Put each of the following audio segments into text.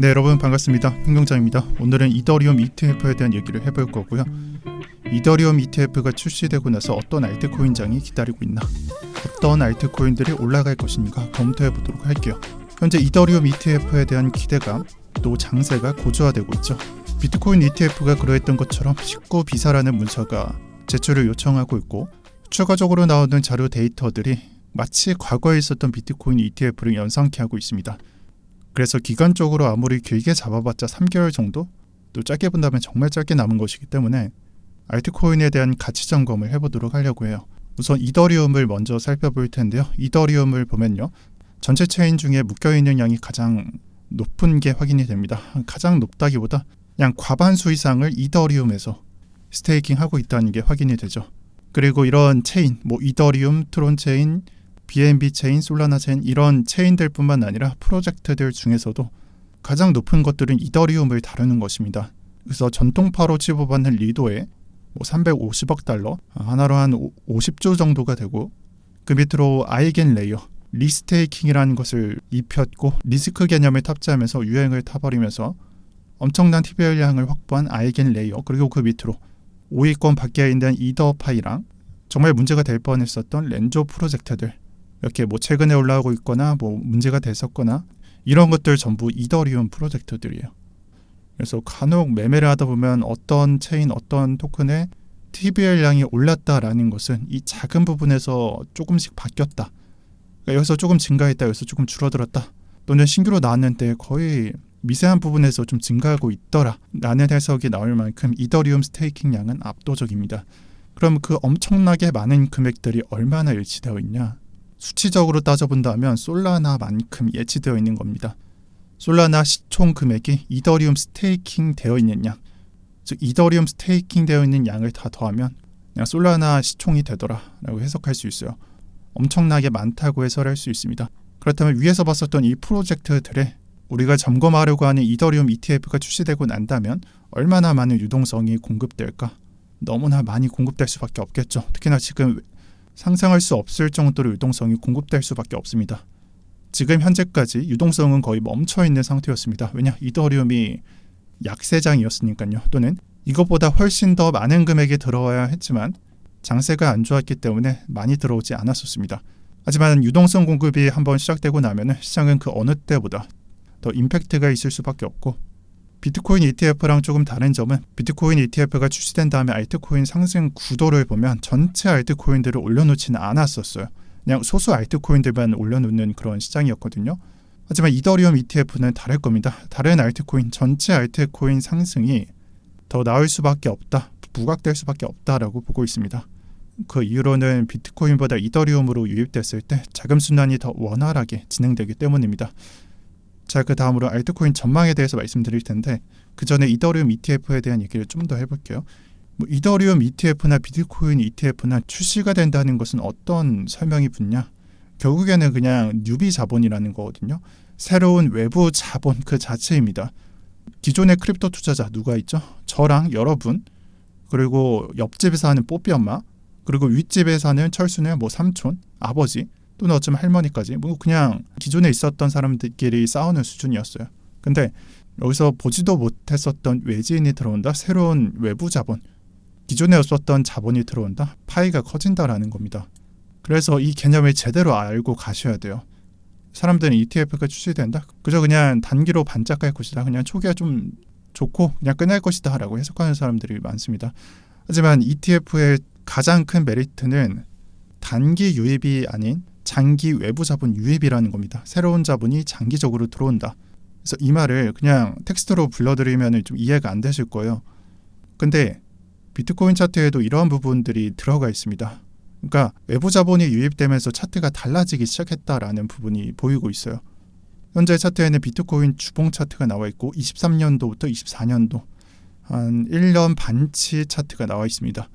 네 여러분 반갑습니다. 현경장입니다. 오늘은 이더리움 ETF에 대한 얘기를 해볼 거고요. 이더리움 ETF가 출시되고 나서 어떤 알트코인장이 기다리고 있나 어떤 알트코인들이 올라갈 것인가 검토해 보도록 할게요. 현재 이더리움 ETF에 대한 기대감 또 장세가 고조화되고 있죠. 비트코인 ETF가 그러했던 것처럼 19비사라는 문서가 제출을 요청하고 있고 추가적으로 나오는 자료 데이터들이 마치 과거에 있었던 비트코인 ETF를 연상케 하고 있습니다 그래서 기간적으로 아무리 길게 잡아봤자 3개월 정도? 또 짧게 본다면 정말 짧게 남은 것이기 때문에 알트코인에 대한 가치 점검을 해보도록 하려고 해요. 우선 이더리움을 먼저 살펴볼 텐데요. 이더리움을 보면요. 전체 체인 중에 묶여있는 양이 가장 높은 게 확인이 됩니다. 가장 높다기보다 그냥 과반수 이상을 이더리움에서 스테이킹하고 있다는 게 확인이 되죠. 그리고 이런 체인, 뭐 이더리움, 트론 체인, BNB 체인, 솔라나 체인 이런 체인들 뿐만 아니라 프로젝트들 중에서도 가장 높은 것들은 이더리움을 다루는 것입니다. 그래서 전통파로 치부받는 리도에 뭐 350억 달러 하나로 한 50조 정도가 되고 그 밑으로 아이겐 레이어 리스테이킹이라는 것을 입혔고 리스크 개념을 탑재하면서 유행을 타버리면서 엄청난 TBR량을 확보한 아이겐 레이어 그리고 그 밑으로 5위권 밖에 있는 이더파이랑 정말 문제가 될 뻔했었던 렌조 프로젝트들 이렇게 뭐 최근에 올라오고 있거나 뭐 문제가 됐었거나 이런 것들 전부 이더리움 프로젝트들이에요. 그래서 간혹 매매를 하다 보면 어떤 체인 어떤 토큰의 TBL량이 올랐다라는 것은 이 작은 부분에서 조금씩 바뀌었다. 그러니까 여기서 조금 증가했다. 여기서 조금 줄어들었다. 또는 신규로 나왔는데 거의 미세한 부분에서 좀 증가하고 있더라. 라는 해석이 나올 만큼 이더리움 스테이킹 양은 압도적입니다. 그럼 그 엄청나게 많은 금액들이 얼마나 일치되어 있냐? 수치적으로 따져본다면 솔라나만큼 예치되어 있는 겁니다. 솔라나 시총 금액이 이더리움 스테이킹 되어 있는 양, 즉 이더리움 스테이킹 되어 있는 양을 다 더하면 그냥 솔라나 시총이 되더라라고 해석할 수 있어요. 엄청나게 많다고 해설할 수 있습니다. 그렇다면 위에서 봤었던 이 프로젝트들에 우리가 점검하려고 하는 이더리움 ETF가 출시되고 난다면 얼마나 많은 유동성이 공급될까? 너무나 많이 공급될 수밖에 없겠죠. 특히나 지금 상상할 수 없을 정도로 유동성이 공급될 수밖에 없습니다. 지금 현재까지 유동성은 거의 멈춰 있는 상태였습니다. 왜냐 이더리움이 약세장이었으니까요. 또는 이것보다 훨씬 더 많은 금액이 들어와야 했지만 장세가 안 좋았기 때문에 많이 들어오지 않았었습니다. 하지만 유동성 공급이 한번 시작되고 나면 시장은 그 어느 때보다 더 임팩트가 있을 수밖에 없고 비트코인 ETF랑 조금 다른 점은 비트코인 ETF가 출시된 다음에 알트코인 상승 구도를 보면 전체 알트코인들을 올려놓지는 않았었어요. 그냥 소수 알트코인들만 올려놓는 그런 시장이었거든요. 하지만 이더리움 ETF는 다를 겁니다. 다른 알트코인 전체 알트코인 상승이 더 나을 수밖에 없다, 부각될 수밖에 없다라고 보고 있습니다. 그 이유로는 비트코인보다 이더리움으로 유입됐을 때 자금 순환이 더 원활하게 진행되기 때문입니다. 자, 그 다음으로 알트코인 전망에 대해서 말씀드릴 텐데 그 전에 이더리움 ETF에 대한 얘기를 좀 더 해볼게요. 뭐 이더리움 ETF나 비트코인 ETF나 출시가 된다는 것은 어떤 설명이 붙냐? 결국에는 그냥 뉴비 자본이라는 거거든요. 새로운 외부 자본 그 자체입니다. 기존의 크립토 투자자 누가 있죠? 저랑 여러분 그리고 옆집에 사는 뽀삐 엄마 그리고 윗집에 사는 철수는 뭐 삼촌 아버지 또는 어쩌면 할머니까지 뭐 그냥 기존에 있었던 사람들끼리 싸우는 수준이었어요. 근데 여기서 보지도 못했었던 외지인이 들어온다. 새로운 외부 자본. 기존에 없었던 자본이 들어온다. 파이가 커진다라는 겁니다. 그래서 이 개념을 제대로 알고 가셔야 돼요. 사람들은 ETF가 출시된다. 그저 그냥 단기로 반짝할 것이다. 그냥 초기화 좀 좋고 그냥 끝날 것이다 라고 해석하는 사람들이 많습니다. 하지만 ETF의 가장 큰 메리트는 단기 유입이 아닌 장기 외부 자본 유입이라는 겁니다. 새로운 자본이 장기적으로 들어온다. 그래서 이 말을 그냥 텍스트로 불러드리면 좀 이해가 안 되실 거예요. 근데 비트코인 차트에도 이러한 부분들이 들어가 있습니다. 그러니까 외부 자본이 유입되면서 차트가 달라지기 시작했다라는 부분이 보이고 있어요. 현재 차트에는 비트코인 주봉 차트가 나와 있고 23년도부터 24년도 한 1년 반치 차트가 나와 있습니다.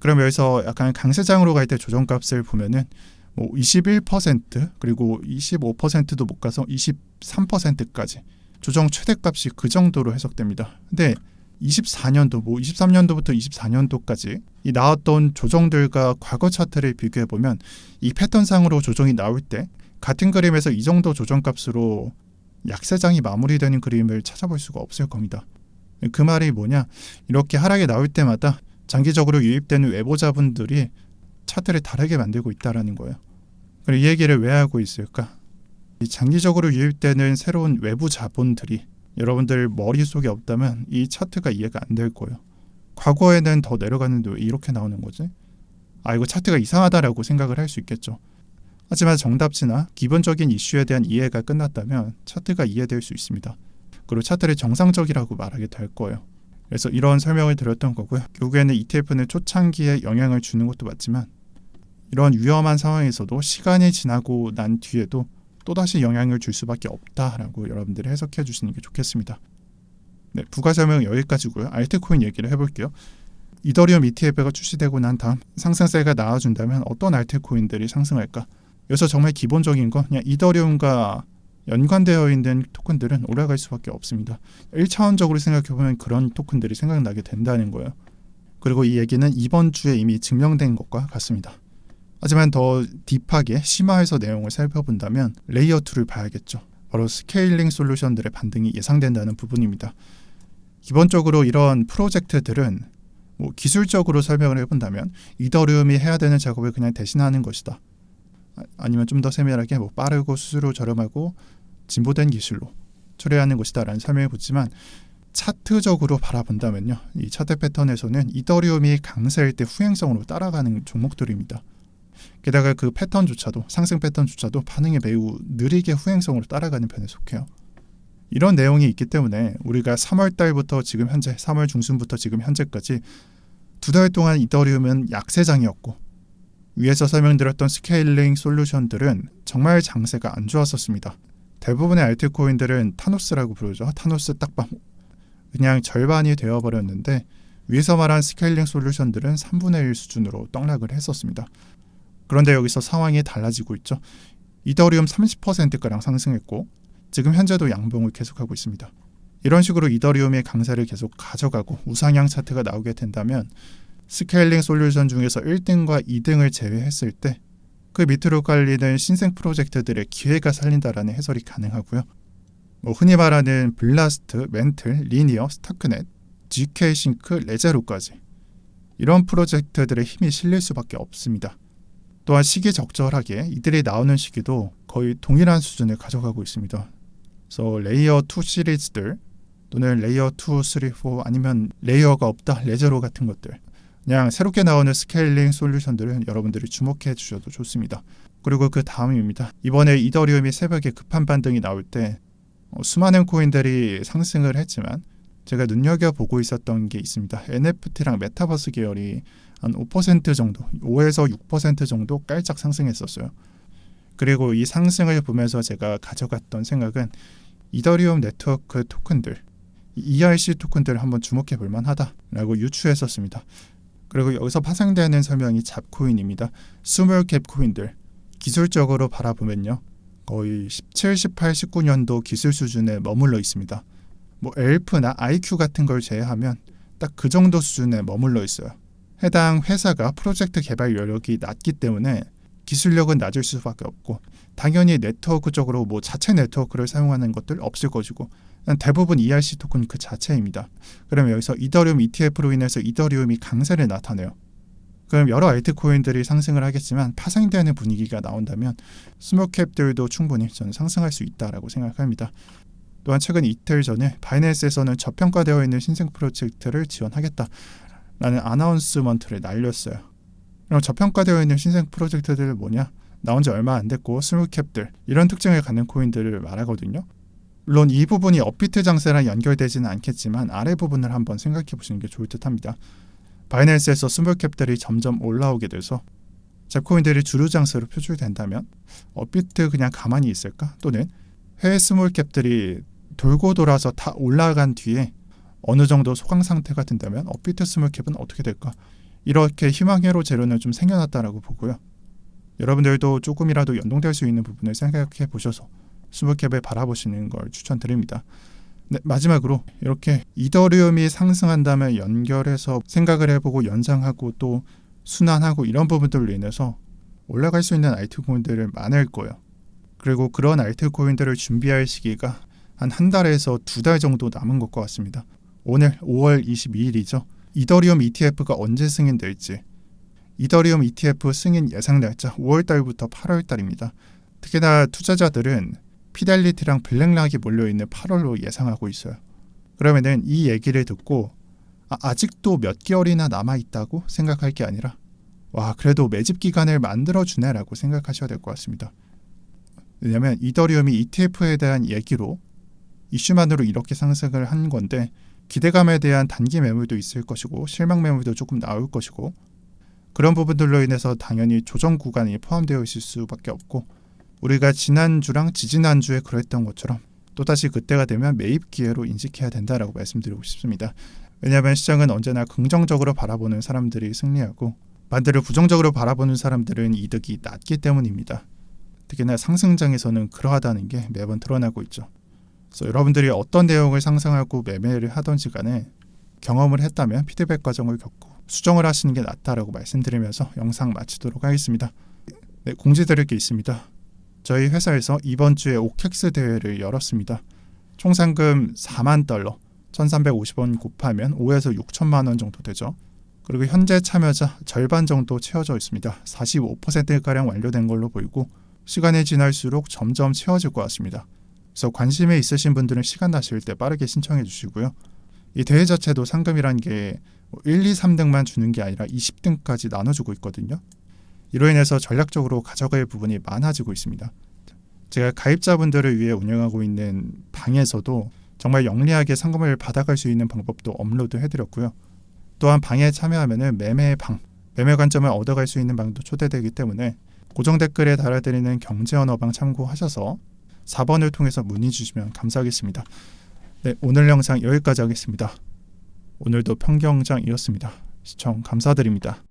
그럼 여기서 약간 강세장으로 갈 때 조정값을 보면은 뭐 21% 그리고 25%도 못 가서 23%까지 조정 최대값이 그 정도로 해석됩니다. 근데 24년도 뭐 23년도부터 24년도까지 이 나왔던 조정들과 과거 차트를 비교해 보면 이 패턴상으로 조정이 나올 때 같은 그림에서 이 정도 조정값으로 약세장이 마무리되는 그림을 찾아볼 수가 없을 겁니다. 그 말이 뭐냐? 이렇게 하락이 나올 때마다 장기적으로 유입되는 외보자분들이 차트를 다르게 만들고 있다라는 거예요. 그럼 이 얘기를 왜 하고 있을까? 이 장기적으로 유입되는 새로운 외부 자본들이 여러분들 머릿속에 없다면 이 차트가 이해가 안 될 거예요. 과거에는 더 내려갔는데 왜 이렇게 나오는 거지? 아 이거 차트가 이상하다라고 생각을 할 수 있겠죠. 하지만 정답지나 기본적인 이슈에 대한 이해가 끝났다면 차트가 이해될 수 있습니다. 그리고 차트를 정상적이라고 말하게 될 거예요. 그래서 이런 설명을 드렸던 거고요. 결국에는 ETF는 초창기에 영향을 주는 것도 맞지만 이런 위험한 상황에서도 시간이 지나고 난 뒤에도 또다시 영향을 줄 수밖에 없다라고 여러분들이 해석해 주시는 게 좋겠습니다. 네, 부가 설명 여기까지고요. 알트코인 얘기를 해볼게요. 이더리움 ETF가 출시되고 난 다음 상승세가 나와준다면 어떤 알트코인들이 상승할까? 여기서 정말 기본적인 건 그냥 이더리움과 연관되어 있는 토큰들은 올라갈 수밖에 없습니다. 1차원적으로 생각해보면 그런 토큰들이 생각나게 된다는 거예요. 그리고 이 얘기는 이번 주에 이미 증명된 것과 같습니다. 하지만 더 딥하게 심화해서 내용을 살펴본다면 레이어 2를 봐야겠죠. 바로 스케일링 솔루션들의 반등이 예상된다는 부분입니다. 기본적으로 이런 프로젝트들은 뭐 기술적으로 설명을 해본다면 이더리움이 해야 되는 작업을 그냥 대신하는 것이다. 아, 아니면 좀 더 세밀하게 뭐 빠르고 수수료 저렴하고 진보된 기술로 처리하는 것이다라는 설명을 붙지만 차트적으로 바라본다면요. 이 차트 패턴에서는 이더리움이 강세일 때 후행성으로 따라가는 종목들입니다. 게다가 그 패턴조차도 상승 패턴조차도 반응이 매우 느리게 후행성으로 따라가는 편에 속해요. 이런 내용이 있기 때문에 우리가 3월 달부터 지금 현재 3월 중순부터 지금 현재까지 두 달 동안 이더리움은 약세장이었고 위에서 설명드렸던 스케일링 솔루션들은 정말 장세가 안 좋았었습니다. 대부분의 알트코인들은 타노스라고 부르죠. 타노스 딱밤 그냥 절반이 되어버렸는데 위에서 말한 스케일링 솔루션들은 3분의 1 수준으로 떡락을 했었습니다. 그런데 여기서 상황이 달라지고 있죠. 이더리움 30%가량 상승했고 지금 현재도 양봉을 계속하고 있습니다. 이런 식으로 이더리움의 강세를 계속 가져가고 우상향 차트가 나오게 된다면 스케일링 솔루션 중에서 1등과 2등을 제외했을 때 그 밑으로 깔리는 신생 프로젝트들의 기회가 살린다라는 해설이 가능하고요. 뭐 흔히 말하는 블라스트, 멘틀, 리니어, 스타크넷, GK 싱크, 레제로까지 이런 프로젝트들의 힘이 실릴 수밖에 없습니다. 또한 시기 적절하게 이들이 나오는 시기도 거의 동일한 수준을 가져가고 있습니다. 그래서 레이어 2 시리즈들 또는 레이어 2, 3, 4 아니면 레이어가 없다 레제로 같은 것들 그냥 새롭게 나오는 스케일링 솔루션들은 여러분들이 주목해 주셔도 좋습니다. 그리고 그 다음입니다. 이번에 이더리움이 새벽에 급한 반등이 나올 때 어, 수많은 코인들이 상승을 했지만 제가 눈여겨 보고 있었던 게 있습니다. NFT랑 메타버스 계열이 한 5% 정도, 5에서 6% 정도 깔짝 상승했었어요. 그리고 이 상승을 보면서 제가 가져갔던 생각은 이더리움 네트워크 토큰들, ERC 토큰들을 한번 주목해 볼 만하다라고 유추했었습니다. 그리고 여기서 파생되는 설명이 잡코인입니다. 스몰캡 코인들 기술적으로 바라보면요. 거의 17, 18, 19년도 기술 수준에 머물러 있습니다. 뭐 엘프나 IQ 같은 걸 제외하면 딱 그 정도 수준에 머물러 있어요. 해당 회사가 프로젝트 개발 여력이 낮기 때문에 기술력은 낮을 수밖에 없고 당연히 네트워크적으로 뭐 자체 네트워크를 사용하는 것들 없을 것이고 대부분 ERC 토큰 그 자체입니다. 그럼 여기서 이더리움 ETF로 인해서 이더리움이 강세를 나타내요. 그럼 여러 알트코인들이 상승을 하겠지만 파생되는 분위기가 나온다면 스몰캡들도 충분히 저는 상승할 수 있다라고 생각합니다. 또한 최근 이틀 전에 바이낸스에서는 저평가되어 있는 신생 프로젝트를 지원하겠다 라는 아나운스먼트를 날렸어요. 그럼 저평가되어 있는 신생 프로젝트들 뭐냐? 나온 지 얼마 안 됐고 스몰캡들 이런 특징을 갖는 코인들을 말하거든요. 물론 이 부분이 업비트 장세랑 연결되지는 않겠지만 아래 부분을 한번 생각해 보시는 게 좋을 듯합니다. 바이낸스에서 스몰캡들이 점점 올라오게 돼서 잽코인들이 주류 장세로 표출된다면 업비트 그냥 가만히 있을까? 또는 해외 스몰캡들이 돌고 돌아서 다 올라간 뒤에 어느 정도 소강 상태가 된다면 업비트 스몰캡은 어떻게 될까? 이렇게 희망회로 재료는 좀 생겨났다라고 보고요. 여러분들도 조금이라도 연동될 수 있는 부분을 생각해 보셔서 스몰캡을 바라보시는 걸 추천드립니다. 네, 마지막으로 이렇게 이더리움이 상승한다면 연결해서 생각을 해보고 연상하고 또 순환하고 이런 부분들로 인해서 올라갈 수 있는 알트코인들을 많을 거예요. 그리고 그런 알트코인들을 준비할 시기가 한 한 달에서 두 달 정도 남은 것과 같습니다. 오늘 5월 22일이죠. 이더리움 ETF가 언제 승인될지 이더리움 ETF 승인 예상 날짜 5월 달부터 8월 달입니다. 특히나 투자자들은 피델리티랑 블랙락이 몰려 있는 8월로 예상하고 있어요. 그러면은 이 얘기를 듣고 아, 아직도 몇 개월이나 남아 있다고 생각할 게 아니라 와 그래도 매집 기간을 만들어 주네라고 생각하셔야 될 것 같습니다. 왜냐하면 이더리움이 ETF에 대한 얘기로 이슈만으로 이렇게 상승을 한 건데 기대감에 대한 단기 매물도 있을 것이고 실망 매물도 조금 나올 것이고 그런 부분들로 인해서 당연히 조정 구간이 포함되어 있을 수밖에 없고 우리가 지난주랑 지지난주에 그랬던 것처럼 또다시 그때가 되면 매입 기회로 인식해야 된다라고 말씀드리고 싶습니다. 왜냐하면 시장은 언제나 긍정적으로 바라보는 사람들이 승리하고 반대로 부정적으로 바라보는 사람들은 이득이 낮기 때문입니다. 특히나 상승장에서는 그러하다는 게 매번 드러나고 있죠. 그래서 여러분들이 어떤 내용을 상상하고 매매를 하던지 간에 경험을 했다면 피드백 과정을 겪고 수정을 하시는 게 낫다라고 말씀드리면서 영상 마치도록 하겠습니다. 네, 공지드릴 게 있습니다. 저희 회사에서 이번 주에 오캑스 대회를 열었습니다. 총 상금 4만 달러, 1,350원 곱하면 5에서 6천만 원 정도 되죠. 그리고 현재 참여자 절반 정도 채워져 있습니다. 45%가량 완료된 걸로 보이고 시간이 지날수록 점점 채워질 것 같습니다. 그래서 관심이 있으신 분들은 시간 나실 때 빠르게 신청해 주시고요. 이 대회 자체도 상금이란 게 1, 2, 3등만 주는 게 아니라 20등까지 나눠주고 있거든요. 이로 인해서 전략적으로 가져갈 부분이 많아지고 있습니다. 제가 가입자분들을 위해 운영하고 있는 방에서도 정말 영리하게 상금을 받아갈 수 있는 방법도 업로드 해드렸고요. 또한 방에 참여하면 매매 방, 매매 관점을 얻어갈 수 있는 방도 초대되기 때문에 고정 댓글에 달아드리는 경제 언어방 참고하셔서 4번을 통해서 문의 주시면 감사하겠습니다. 네, 오늘 영상 여기까지 하겠습니다. 오늘도 평경장이었습니다. 시청 감사드립니다.